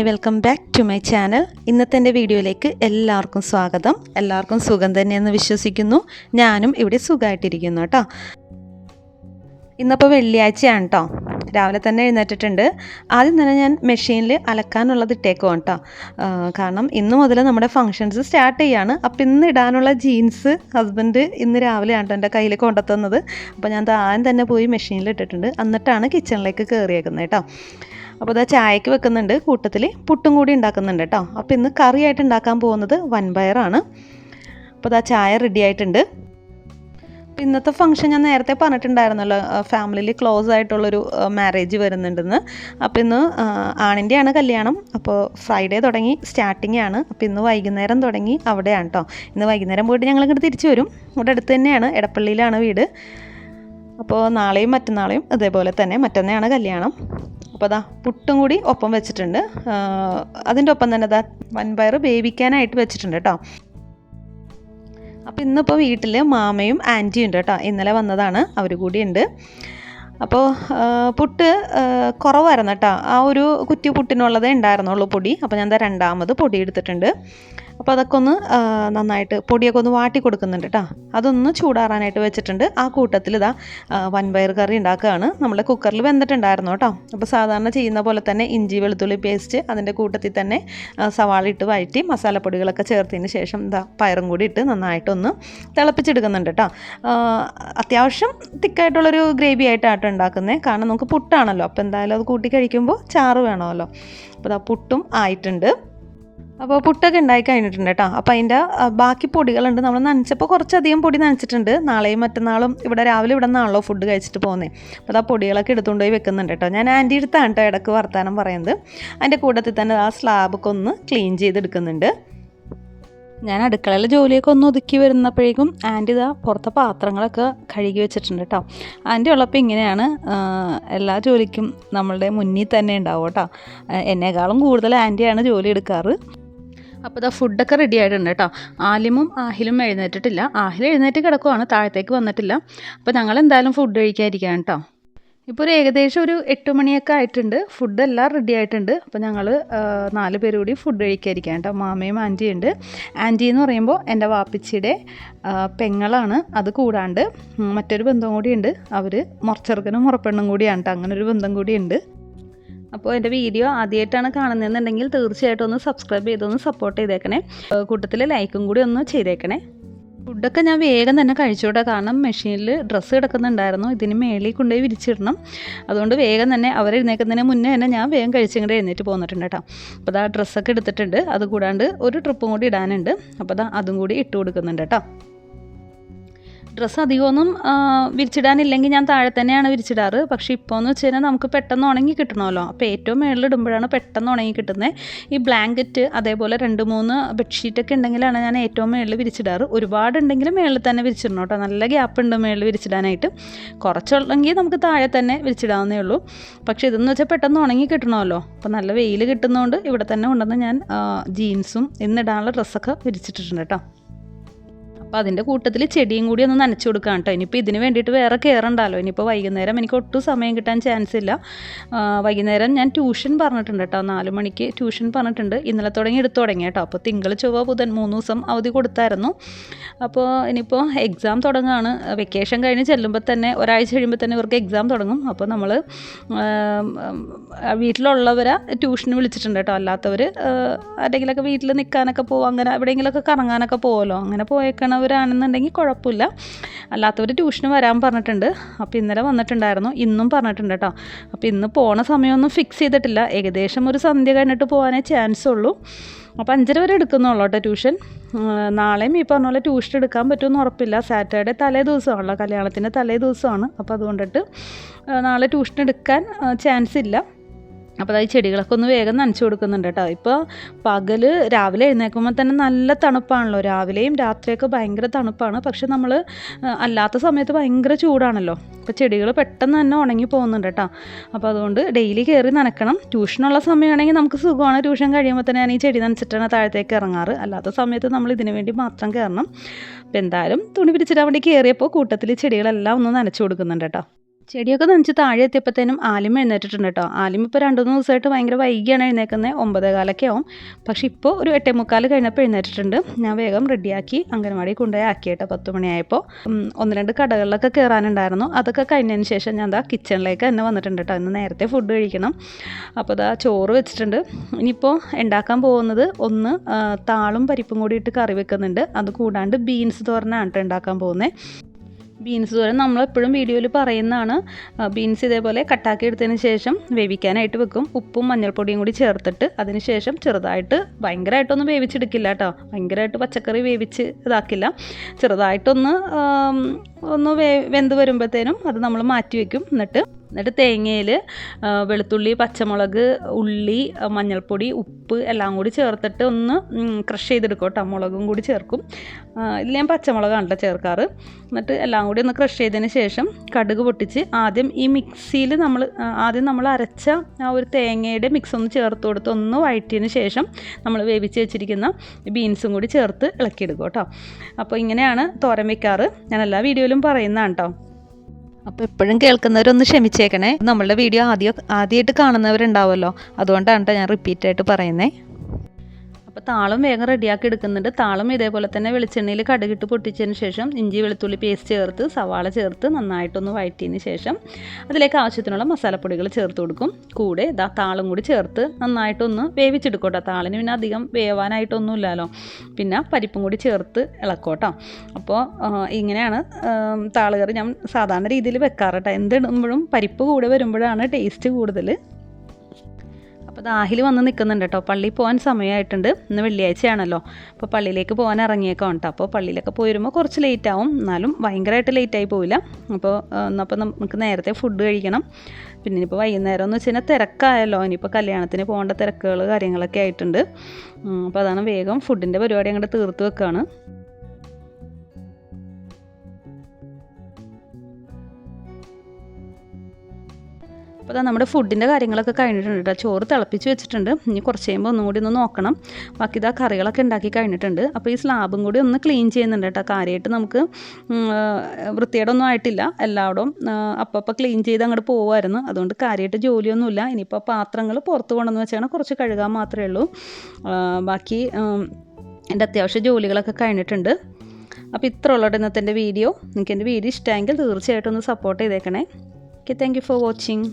Hi welcome back to my channel. ഇന്നത്തെ എന്റെ വീഡിയോയിലേക്ക് എല്ലാവർക്കും സ്വാഗതം. എല്ലാവർക്കും സുഖം തന്നെയെന്ന് വിശ്വസിക്കുന്നു. ഞാനും ഇവിടെ സുഖമായിട്ടിരിക്കുന്നു കേട്ടോ. ഇന്നിപ്പോൾ വെള്ളിയാഴ്ചയാണ് കേട്ടോ രാവിലെ തന്നെ എഴുന്നേറ്റിട്ടുണ്ട്. ആദ്യം തന്നെ ഞാൻ മെഷീനിൽ അലക്കാനുള്ളത് ഇട്ടേക്കുവാണ് കേട്ടോ കാരണം ഇന്ന് മുതൽ നമ്മുടെ ഫങ്ഷൻസ് സ്റ്റാർട്ട് ചെയ്യാണ്. അപ്പോൾ ഇന്ന് ഇടാനുള്ള ജീൻസ് ഹസ്ബൻഡ് ഇന്ന് രാവിലെയാണ് എന്റെ കയ്യിൽ കൊണ്ടുത്തന്നത്. അപ്പോൾ ഞാൻ താൻ തന്നെ പോയി മെഷീനിൽ ഇട്ടിട്ടുണ്ട്. എന്നിട്ടാണ് കിച്ചണിലേക്ക് കയറിയേക്കുന്നത് കേട്ടോ അപ്പോൾ ഇതാ ചായക്ക് വെക്കുന്നുണ്ട് കൂട്ടത്തിൽ. പുട്ടും കൂടി ഉണ്ടാക്കുന്നുണ്ട് കേട്ടോ. അപ്പോൾ ഇന്ന് കറിയായിട്ട് ഉണ്ടാക്കാൻ പോകുന്നത് വൻപയറാണ്. അപ്പോൾ ഇതാ ചായ റെഡി ആയിട്ടുണ്ട്. ഇന്നത്തെ ഫംഗ്ഷൻ ഞാൻ നേരത്തെ പറഞ്ഞിട്ടുണ്ടായിരുന്നല്ലോ ഫാമിലിയിൽ ക്ലോസ് ആയിട്ടുള്ളൊരു മാരേജ് വരുന്നുണ്ടെന്ന്. അപ്പോൾ ഇന്ന് ആണിന്റെയാണ് കല്യാണം. അപ്പോൾ ഫ്രൈഡേ തുടങ്ങി സ്റ്റാർട്ടിംഗ് ആണ്. അപ്പോൾ ഇന്ന് വൈകുന്നേരം തുടങ്ങി അവിടെയാണ് കേട്ടോ. ഇന്ന് വൈകുന്നേരം പോയിട്ട് ഞങ്ങൾ ഇങ്ങോട്ട് തിരിച്ചു വരും. ഇവിടെ അടുത്ത് തന്നെയാണ് എടപ്പള്ളിയിലാണ് വീട്. അപ്പോൾ നാളെയും മറ്റന്നാളെയും അതേപോലെ തന്നെ മറ്റന്നാണ് കല്യാണം. അപ്പോൾ അതാ പുട്ടും കൂടി ഒപ്പം വെച്ചിട്ടുണ്ട്. അതിന്റെ ഒപ്പം തന്നെ അതാ വൻപയർ വേവിക്കാനായിട്ട് വെച്ചിട്ടുണ്ട് കേട്ടോ. അപ്പോൾ ഇന്നിപ്പോൾ വീട്ടിൽ മാമയും ആന്റിയും ഉണ്ട് കേട്ടോ. ഇന്നലെ വന്നതാണ്. അവർ കൂടിയുണ്ട്. അപ്പോൾ പുട്ട് കുറവായിരുന്നു കേട്ടോ. ആ ഒരു കുറ്റി പുട്ടിനുള്ളതേ ഉണ്ടായിരുന്നുള്ളൂ പൊടി. അപ്പോൾ ഞാൻ ദാ രണ്ടാമത് പൊടി എടുത്തിട്ടുണ്ട്. അപ്പോൾ അതൊക്കെ ഒന്ന് നന്നായിട്ട് പൊടിയൊക്കെ ഒന്ന് വാട്ടി കൊടുക്കുന്നുണ്ട് കേട്ടോ അതൊന്ന് ചൂടാറാനായിട്ട് വെച്ചിട്ടുണ്ട്. ആ കൂട്ടത്തിൽ ഇതാ ആ, വൻപയർ കറി ഉണ്ടാക്കുകയാണ്. നമ്മുടെ കുക്കറിൽ വെന്തിട്ടുണ്ടായിരുന്നു കേട്ടോ അപ്പോൾ സാധാരണ ചെയ്യുന്ന പോലെ തന്നെ ഇഞ്ചി വെളുത്തുള്ളി പേസ്റ്റ് അതിന്റെ കൂട്ടത്തിൽ തന്നെ സവാള ഇട്ട് വഴറ്റി മസാലപ്പൊടികളൊക്കെ ചേർത്തതിന് ശേഷം ഇതാ പയറും കൂടി ഇട്ട് നന്നായിട്ടൊന്ന് തിളപ്പിച്ചെടുക്കുന്നുണ്ട് കേട്ടോ ആ, അത്യാവശ്യം തിക്കായിട്ടുള്ളൊരു ഗ്രേവി ആയിട്ടാണ് ഉണ്ടാക്കുന്നത് കാരണം നമുക്ക് പുട്ടാണല്ലോ. അപ്പോൾ എന്തായാലും അത് കൂട്ടി കഴിക്കുമ്പോൾ ചാറ് വേണമല്ലോ. അപ്പോൾ ഇതാ പുട്ടും ആയിട്ടുണ്ട്. അപ്പോൾ പുട്ടൊക്കെ ഉണ്ടായി കഴിഞ്ഞിട്ടുണ്ട് കേട്ടോ അപ്പോൾ അതിന്റെ ബാക്കി പൊടികളുണ്ട്. നമ്മൾ നനച്ചപ്പോൾ കുറച്ചധികം പൊടി നനച്ചിട്ടുണ്ട്. നാളെയും മറ്റന്നാളും ഇവിടെ രാവിലെ ഇവിടെ നിന്നാണല്ലോ ഫുഡ് കഴിച്ചിട്ട് പോകുന്നത് അപ്പോൾ ആ പൊടികളൊക്കെ എടുത്തുകൊണ്ട് പോയി വെക്കുന്നുണ്ട് കേട്ടോ ഞാൻ ആന്റി എടുത്താണ് കേട്ടോ ഇടയ്ക്ക് വർത്താനം പറയുന്നത്. അതിന്റെ കൂട്ടത്തിൽ തന്നെ ആ സ്ലാബൊക്കെ ഒന്ന് ക്ലീൻ ചെയ്തെടുക്കുന്നുണ്ട്. ഞാൻ അടുക്കളയിലെ ജോലിയൊക്കെ ഒന്ന് ഒതുക്കി വരുന്നപ്പോഴേക്കും ആന്റി ഇതാ പുറത്തെ പാത്രങ്ങളൊക്കെ കഴുകി വെച്ചിട്ടുണ്ട് കേട്ടോ ആന്റി ഉള്ളപ്പോൾ ഇങ്ങനെയാണ് എല്ലാ ജോലിക്കും നമ്മളുടെ മുന്നിൽ തന്നെ ഉണ്ടാവും കേട്ടോ എന്നെക്കാളും കൂടുതൽ ആന്റിയാണ് ജോലി എടുക്കാറ്. അപ്പോൾ ഇതാ ഫുഡൊക്കെ റെഡി ആയിട്ടുണ്ട് കേട്ടോ. ആലിമും ആഹിലും എഴുന്നേറ്റിട്ടില്ല. ആഹിൽ എഴുന്നേറ്റ് കിടക്കുവാണ് താഴത്തേക്ക് വന്നിട്ടില്ല. അപ്പോൾ ഞങ്ങൾ എന്തായാലും ഫുഡ് കഴിക്കാതിരിക്കാം കേട്ടോ. ഇപ്പോൾ ഒരു ഏകദേശം ഒരു എട്ട് മണിയൊക്കെ ആയിട്ടുണ്ട്. ഫുഡ് എല്ലാം റെഡി ആയിട്ടുണ്ട്. അപ്പോൾ ഞങ്ങൾ നാല് പേര് കൂടി ഫുഡ് കഴിക്കാതിരിക്കാം കേട്ടോ. മാമയും ആന്റിയും ഉണ്ട്. ആന്റി എന്ന് പറയുമ്പോൾ എന്റെ വാപ്പിച്ചിയുടെ പെങ്ങളാണ്. അത് കൂടാണ്ട് മറ്റൊരു ബന്ധം കൂടിയുണ്ട് അവർ മുറച്ചെറുക്കനും മുറപ്പെണ്ണും കൂടിയാണ് കേട്ടോ. അങ്ങനെ ഒരു ബന്ധം കൂടിയുണ്ട് അപ്പോൾ എന്റെ വീഡിയോ ആദ്യമായിട്ടാണ് കാണുന്നതെന്നുണ്ടെങ്കിൽ തീർച്ചയായിട്ടും ഒന്ന് സബ്സ്ക്രൈബ് ചെയ്തൊന്ന് സപ്പോർട്ട് ചെയ്തേക്കണേ. കൂട്ടത്തിൽ ലൈക്കും കൂടി ഒന്ന് ചെയ്തേക്കണേ. ഫുഡൊക്കെ ഞാൻ വേഗം തന്നെ കഴിച്ചോട്ടെ കാരണം മെഷീനിൽ ഡ്രസ്സ് കിടക്കുന്നുണ്ടായിരുന്നു. ഇതിന് മേളിൽ കൊണ്ടുപോയി വിരിച്ചിടണം. അതുകൊണ്ട് വേഗം തന്നെ അവർ അവരെഴുന്നേക്കുന്നതിന് മുന്നേ തന്നെ ഞാൻ വേഗം കഴിച്ചിങ്ങോട്ട് എഴുന്നേറ്റ് പോന്നിട്ടുണ്ട് കേട്ടോ. അപ്പോൾ അതാ ഡ്രസ്സൊക്കെ എടുത്തിട്ടുണ്ട്. അത് കൂടാണ്ട് ഒരു ട്രിപ്പും കൂടി ഇടാനുണ്ട്. അപ്പോൾ അതാ അതും കൂടി ഇട്ട് കൊടുക്കുന്നുണ്ട് കേട്ടോ. ഡ്രസ്സ് അധികമൊന്നും വിരിച്ചിടാനില്ലെങ്കിൽ ഞാൻ താഴെ തന്നെയാണ് വിരിച്ചിടാറ്. പക്ഷേ ഇപ്പോൾ എന്ന് വെച്ച് കഴിഞ്ഞാൽ നമുക്ക് പെട്ടെന്ന് ഉണങ്ങി കിട്ടണമല്ലോ. അപ്പോൾ ഏറ്റവും മേളിലിടുമ്പോഴാണ് പെട്ടെന്ന് ഉണങ്ങി കിട്ടുന്നത് ഈ ബ്ലാങ്കറ്റ് അതേപോലെ രണ്ട് മൂന്ന് ബെഡ്ഷീറ്റൊക്കെ ഉണ്ടെങ്കിലാണ് ഞാൻ ഏറ്റവും മേളിൽ വിരിച്ചിടാറ്. ഒരുപാടുണ്ടെങ്കിൽ മേളിൽ തന്നെ വിരിച്ചിടണം കേട്ടോ. നല്ല ഗ്യാപ്പ് ഉണ്ട് മേളിൽ വിരിച്ചിടാനായിട്ട്. കുറച്ചുള്ളെങ്കിൽ നമുക്ക് താഴെ തന്നെ വിരിച്ചിടാവുന്നേ ഉള്ളൂ. പക്ഷേ ഇതെന്ന് വെച്ചാൽ പെട്ടെന്ന് ഉണങ്ങി കിട്ടണമല്ലോ. അപ്പോൾ നല്ല വെയിൽ കിട്ടുന്നതുകൊണ്ട് ഇവിടെ തന്നെ കൊണ്ടുവന്ന് ഞാൻ ജീൻസും ഇന്നിടാനുള്ള ഡ്രസ്സൊക്കെ വിരിച്ചിട്ടിട്ടുണ്ട് കേട്ടോ. അപ്പോൾ അതിന്റെ കൂട്ടത്തിൽ ചെടിയും കൂടി ഒന്ന് നനച്ചു കൊടുക്കാം കേട്ടോ. ഇനിയിപ്പോൾ ഇതിന് വേണ്ടിയിട്ട് വേറെ കയറണ്ടല്ലോ ഇനിയിപ്പോൾ വൈകുന്നേരം എനിക്ക് ഒട്ടും സമയം കിട്ടാൻ ചാൻസ് ഇല്ല. വൈകുന്നേരം ഞാൻ ട്യൂഷൻ പറഞ്ഞിട്ടുണ്ട് കേട്ടോ. നാല് മണിക്ക് ട്യൂഷൻ പറഞ്ഞിട്ടുണ്ട്. ഇന്നലെ തുടങ്ങി എടുത്തു തുടങ്ങി കേട്ടോ. അപ്പോൾ തിങ്കൾ ചൊവ്വ ബുധൻ മൂന്ന് ദിവസം അവധി കൊടുത്തായിരുന്നു. അപ്പോൾ ഇനിയിപ്പോൾ എക്സാം തുടങ്ങുകയാണ് വെക്കേഷൻ കഴിഞ്ഞ് ചെല്ലുമ്പോൾ തന്നെ ഒരാഴ്ച കഴിയുമ്പോൾ തന്നെ ഇവർക്ക് എക്സാം തുടങ്ങും. അപ്പോൾ നമ്മൾ വീട്ടിലുള്ളവരെ ട്യൂഷന് വിളിച്ചിട്ടുണ്ട് കേട്ടോ. അല്ലാത്തവർ അല്ലെങ്കിലൊക്കെ വീട്ടിൽ നിൽക്കാനൊക്കെ പോകും അങ്ങനെ എവിടെയെങ്കിലുമൊക്കെ കറങ്ങാനൊക്കെ പോകുമല്ലോ അങ്ങനെ പോയേക്കണവരാണെന്നുണ്ടെങ്കിൽ കുഴപ്പമില്ല. അല്ലാത്തവർ ട്യൂഷന് വരാൻ പറഞ്ഞിട്ടുണ്ട്. അപ്പോൾ ഇന്നലെ വന്നിട്ടുണ്ടായിരുന്നു. ഇന്നും പറഞ്ഞിട്ടുണ്ട് കേട്ടോ. അപ്പോൾ ഇന്ന് പോണ സമയമൊന്നും ഫിക്സ് ചെയ്തിട്ടില്ല. ഏകദേശം ഒരു സന്ധ്യ കഴിഞ്ഞിട്ട് പോകാനേ ചാൻസ് ഉള്ളൂ. അപ്പോൾ അഞ്ചര വരെ എടുക്കുന്നുള്ളൂ കേട്ടോ ട്യൂഷൻ. നാളെയും ഈ പറഞ്ഞ പോലെ ട്യൂഷൻ എടുക്കാൻ പറ്റുമെന്ന് ഉറപ്പില്ല. സാറ്റർഡേ തലേ ദിവസമാണല്ലോ. കല്യാണത്തിന്റെ തലേ ദിവസമാണ്. അപ്പോൾ അതുകൊണ്ടിട്ട് നാളെ ട്യൂഷൻ എടുക്കാൻ ചാൻസ് ഇല്ല. അപ്പോൾ അതായത് ചെടികളൊക്കെ ഒന്ന് വേഗം നനച്ചു കൊടുക്കുന്നുണ്ട് കേട്ടോ. ഇപ്പോൾ പകൽ രാവിലെ എഴുന്നേൽക്കുമ്പോൾ തന്നെ നല്ല തണുപ്പാണല്ലോ. രാവിലെയും രാത്രിയൊക്കെ ഭയങ്കര തണുപ്പാണ്. പക്ഷെ നമ്മൾ അല്ലാത്ത സമയത്ത് ഭയങ്കര ചൂടാണല്ലോ. അപ്പോൾ ചെടികൾ പെട്ടെന്ന് തന്നെ ഉണങ്ങി പോകുന്നുണ്ട് കേട്ടോ. അപ്പോൾ അതുകൊണ്ട് ഡെയിലി കയറി നനക്കണം. ട്യൂഷനുള്ള സമയമാണെങ്കിൽ നമുക്ക് സുഖമാണ്. ട്യൂഷൻ കഴിയുമ്പോൾ തന്നെ ഞാൻ ഈ ചെടി നനച്ചിട്ടാണ് താഴത്തേക്ക് ഇറങ്ങാറ്. അല്ലാത്ത സമയത്ത് നമ്മൾ ഇതിനു വേണ്ടി മാത്രം കയറണം. അപ്പോൾ എന്തായാലും തുണി പിരിച്ചിടാൻ വേണ്ടി കയറിയപ്പോൾ കൂട്ടത്തിൽ ചെടികളെല്ലാം ഒന്ന് നനച്ചു കൊടുക്കുന്നുണ്ട് കേട്ടോ. ചെടിയൊക്കെ നനച്ച് താഴെ എത്തിയപ്പോഴത്തേനും ആലിമ എഴുന്നേറ്റിട്ടുണ്ട് കേട്ടോ. ആലിമ ഇപ്പോൾ രണ്ട് മൂന്ന് ദിവസമായിട്ട് ഭയങ്കര വൈകിയാണ് എഴുന്നേക്കുന്നത് ഒമ്പതേ കാലൊക്കെ ആവും. പക്ഷെ ഇപ്പോൾ ഒരു എട്ടേ മുക്കാൽ കഴിഞ്ഞപ്പോൾ എഴുന്നേറ്റിട്ടുണ്ട്. ഞാൻ വേഗം റെഡിയാക്കി അംഗനവാടി കൊണ്ടുപോയി ആക്കി കേട്ടോ പത്ത് മണിയായപ്പോൾ ഒന്ന് രണ്ട് കടകളിലൊക്കെ കയറാനുണ്ടായിരുന്നു അതൊക്കെ കഴിഞ്ഞതിന് ശേഷം ഞാൻ ദാ കിച്ചണിലേക്ക് തന്നെ വന്നിട്ടുണ്ട് കേട്ടോ. ഇന്ന് നേരത്തെ ഫുഡ് കഴിക്കണം. അപ്പോൾ ദാ ചോറ് വെച്ചിട്ടുണ്ട്. ഇനിയിപ്പോൾ ഉണ്ടാക്കാൻ പോകുന്നത് ഒന്ന് താളും പരിപ്പും കൂടി ഇട്ട് കറി വെക്കുന്നുണ്ട്. അത് കൂടാണ്ട് ബീൻസ് തോരനാണ് കേട്ടോ ഉണ്ടാക്കാൻ പോകുന്നത് ബീൻസ് തോരൻ നമ്മളെപ്പോഴും വീഡിയോയിൽ പറയുന്നതാണ്. ബീൻസ് ഇതേപോലെ കട്ടാക്കി എടുത്തതിന് ശേഷം വേവിക്കാനായിട്ട് വെക്കും. ഉപ്പും മഞ്ഞൾപ്പൊടിയും കൂടി ചേർത്തിട്ട് അതിന് ശേഷം ചെറുതായിട്ട് ഭയങ്കരമായിട്ടൊന്നും വേവിച്ചെടുക്കില്ല കേട്ടോ. ഭയങ്കരമായിട്ട് പച്ചക്കറി വേവിച്ച് ഇതാക്കില്ല. ചെറുതായിട്ടൊന്ന് ഒന്ന് വേ വെന്ത് വരുമ്പോഴത്തേനും അത് നമ്മൾ മാറ്റി വെക്കും. എന്നിട്ട് എന്നിട്ട് തേങ്ങയിൽ വെളുത്തുള്ളി പച്ചമുളക് ഉള്ളി മഞ്ഞൾപ്പൊടി ഉപ്പ് എല്ലാം കൂടി ചേർത്തിട്ട് ഒന്ന് ക്രഷ് ചെയ്തെടുക്കും കേട്ടോ. മുളകും കൂടി ചേർക്കും. ഇതിൽ ഞാൻ പച്ചമുളകാണ് കേട്ടോ ചേർക്കാറ്. എന്നിട്ട് എല്ലാം കൂടി ഒന്ന് ക്രഷ് ചെയ്തതിന് ശേഷം കടുക് പൊട്ടിച്ച് ആദ്യം ഈ മിക്സിയിൽ നമ്മൾ ആദ്യം നമ്മൾ അരച്ച ആ ഒരു തേങ്ങയുടെ മിക്സ് ഒന്ന് ചേർത്ത് കൊടുത്ത് ഒന്ന് വഴറ്റിയതിന് ശേഷം നമ്മൾ വേവിച്ച് വെച്ചിരിക്കുന്ന ബീൻസും കൂടി ചേർത്ത് ഇളക്കിയെടുക്കും കേട്ടോ. അപ്പോൾ ഇങ്ങനെയാണ് തോരൻ വയ്ക്കാറ് ഞാൻ എല്ലാ വീഡിയോയിലും പറയുന്നതാണ് കേട്ടോ. അപ്പോൾ എപ്പോഴും കേൾക്കുന്നവരൊന്ന് ക്ഷമിച്ചേക്കണേ. നമ്മളുടെ വീഡിയോ ആദ്യം ആദ്യമായിട്ട് കാണുന്നവരുണ്ടാവുമല്ലോ അതുകൊണ്ടാണ് ഞാൻ റിപ്പീറ്റ് ആയിട്ട് പറയുന്നത് അപ്പോൾ താളം വേഗം റെഡിയാക്കി എടുക്കുന്നുണ്ട്. താളും ഇതേപോലെ തന്നെ വെളിച്ചെണ്ണയിൽ കടുകിട്ട് പൊട്ടിച്ചതിന് ശേഷം ഇഞ്ചി വെളുത്തുള്ളി പേസ്റ്റ് ചേർത്ത് സവാള ചേർത്ത് നന്നായിട്ടൊന്ന് വഴറ്റിയതിന് ശേഷം അതിലേക്ക് ആവശ്യത്തിനുള്ള മസാലപ്പൊടികൾ ചേർത്ത് കൊടുക്കും. കൂടെ ഇതാ താളും കൂടി ചേർത്ത് നന്നായിട്ടൊന്ന് വേവിച്ചെടുക്കോട്ടോ. താളിന് പിന്നെ അധികം വേവാനായിട്ടൊന്നും ഇല്ലല്ലോ പിന്നെ പരിപ്പും കൂടി ചേർത്ത് ഇളക്കോട്ടോ. അപ്പോൾ ഇങ്ങനെയാണ് താളുകറി ഞാൻ സാധാരണ രീതിയിൽ വെക്കാറട്ടോ എന്തിടുമ്പോഴും പരിപ്പ് കൂടെ വരുമ്പോഴാണ് ടേസ്റ്റ് കൂടുതൽ അപ്പോൾ ദാഹിൽ വന്ന് നിൽക്കുന്നുണ്ട് കേട്ടോ പള്ളിയിൽ പോകാൻ സമയമായിട്ടുണ്ട് ഇന്ന് വെള്ളിയാഴ്ചയാണല്ലോ. അപ്പോൾ പള്ളിയിലേക്ക് പോകാൻ ഇറങ്ങിയേക്കാം കേട്ടോ അപ്പോൾ പള്ളിയിലൊക്കെ പോയി വരുമ്പോൾ കുറച്ച് ലേറ്റ് ആവും. എന്നാലും ഭയങ്കരമായിട്ട് ലേറ്റായി പോവില്ല. അപ്പോൾ എന്നപ്പോൾ നമുക്ക് നേരത്തെ ഫുഡ് കഴിക്കണം. പിന്നെ ഇനിയിപ്പോൾ വൈകുന്നേരം എന്ന് വെച്ച് കഴിഞ്ഞാൽ തിരക്കായല്ലോ. ഇനിയിപ്പോൾ കല്യാണത്തിന് പോകേണ്ട തിരക്കുകൾ കാര്യങ്ങളൊക്കെ ആയിട്ടുണ്ട്. അപ്പോൾ അതാണ് വേഗം ഫുഡിന്റെ പരിപാടി അങ്ങോട്ട് തീർത്ത് വെക്കുകയാണ് അപ്പോൾ അതാ നമ്മുടെ ഫുഡിന്റെ കാര്യങ്ങളൊക്കെ കഴിഞ്ഞിട്ടുണ്ട് കേട്ടോ ചോറ് തിളപ്പിച്ച് വെച്ചിട്ടുണ്ട്. ഇനി കുറച്ച് കഴിയുമ്പോൾ ഒന്നുകൂടി ഒന്ന് നോക്കണം. ബാക്കി ഇതാ കറികളൊക്കെ ഉണ്ടാക്കി കഴിഞ്ഞിട്ടുണ്ട്. അപ്പോൾ ഈ സ്ലാബും കൂടി ഒന്ന് ക്ലീൻ ചെയ്യുന്നുണ്ട് കേട്ടോ കാര്യമായിട്ട് നമുക്ക് വൃത്തികേടൊന്നും ആയിട്ടില്ല. എല്ലായിടവും അപ്പം ക്ലീൻ ചെയ്ത് അങ്ങോട്ട് പോകുമായിരുന്നു അതുകൊണ്ട് കാര്യമായിട്ട് ജോലിയൊന്നുമില്ല. ഇനിയിപ്പോൾ പാത്രങ്ങൾ പുറത്ത് കൊണ്ടുവന്ന് വെച്ചാൽ കുറച്ച് കഴുകാൻ മാത്രമേ ഉള്ളൂ. ബാക്കി എന്റെ അത്യാവശ്യ ജോലികളൊക്കെ കഴിഞ്ഞിട്ടുണ്ട്. അപ്പോൾ ഇത്ര ഉള്ളത് ഇന്നത്തെ വീഡിയോ. നിങ്ങൾക്ക് എന്റെ വീഡിയോ ഇഷ്ടമെങ്കിൽ തീർച്ചയായിട്ടും ഒന്ന് സപ്പോർട്ട് ചെയ്തേക്കണേ. Okay thank you for watching